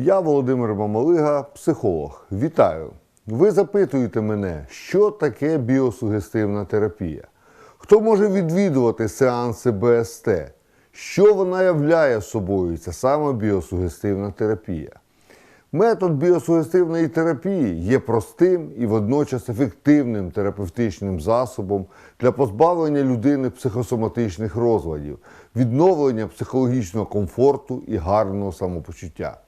Я Володимир Мамалига, психолог. Вітаю! Ви запитуєте мене, що таке біосугестивна терапія? Хто може відвідувати сеанси БСТ? Що вона являє собою? Це саме біосугестивна терапія. Метод біосугестивної терапії є простим і водночас ефективним терапевтичним засобом для позбавлення людини психосоматичних розладів, відновлення психологічного комфорту і гарного самопочуття.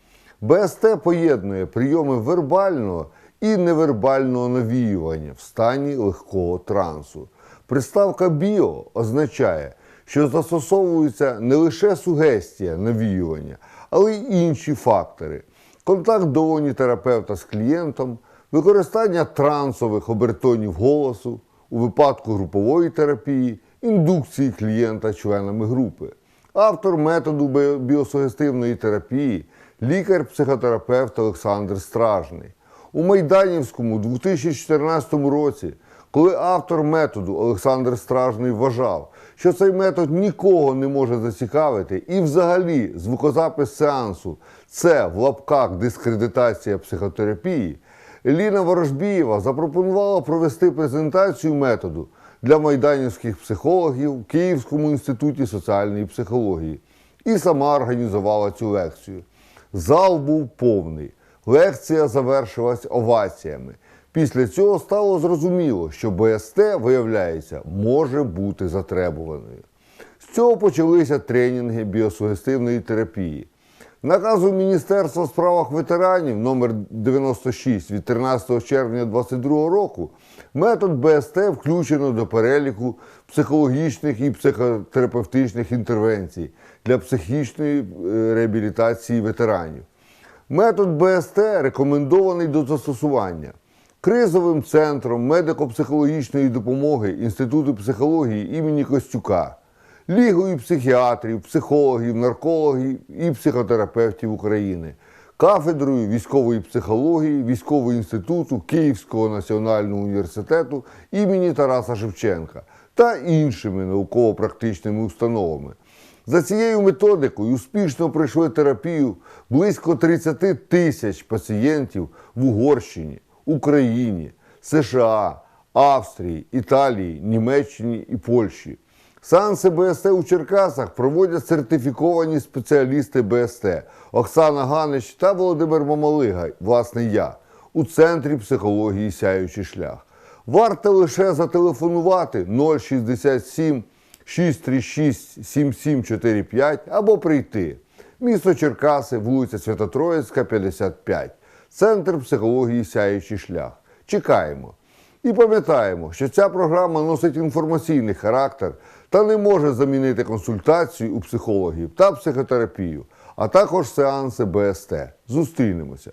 БСТ поєднує прийоми вербального і невербального навіювання в стані легкого трансу. Приставка біо означає, що застосовується не лише сугестія навіювання, але й інші фактори контакт долоні терапевта з клієнтом, використання трансових обертонів голосу у випадку групової терапії, індукції клієнта членами групи. Автор методу біосугестивної терапії лікар-психотерапевт Олександр Стражний. У Майданівському 2014 році, коли автор методу Олександр Стражний вважав, що цей метод нікого не може зацікавити, і взагалі звукозапис сеансу це в лапках дискредитація психотерапії, Еліна Ворожбієва запропонувала провести презентацію методу для майданівських психологів в Київському інституті соціальної психології і сама організувала цю лекцію. Зал був повний. Лекція завершилась оваціями. Після цього стало зрозуміло, що БСТ, виявляється, може бути затребуваною. З цього почалися тренінги біосугестивної терапії. Наказом Міністерства у справах ветеранів номер 96 від 13 червня 2022 року метод БСТ включено до переліку психологічних і психотерапевтичних інтервенцій для психічної е, реабілітації ветеранів. Метод БСТ рекомендований до застосування кризовим центром медико-психологічної допомоги Інституту психології імені Костюка, Лігою психіатрів, психологів, наркологів і психотерапевтів України, кафедрою військової психології Військового інституту Київського національного університету імені Тараса Шевченка та іншими науково-практичними установами. За цією методикою успішно пройшли терапію близько 30 тисяч пацієнтів в Угорщині, Україні, США, Австрії, Італії, Німеччині і Польщі. Сеанси БСТ у Черкасах проводять сертифіковані спеціалісти БСТ Оксана Ганич та Володимир Мамалига, власне я, у центрі психології Сяючий шлях. Варто лише зателефонувати 067 636 7745 або прийти. Місто Черкаси, вулиця Свято-Троїцька, 55. Центр психології Сяючий шлях. Чекаємо. І пам'ятаємо, що ця програма носить інформаційний характер та не може замінити консультацію у психологів та психотерапію, а також сеанси БСТ. Зустрінемося.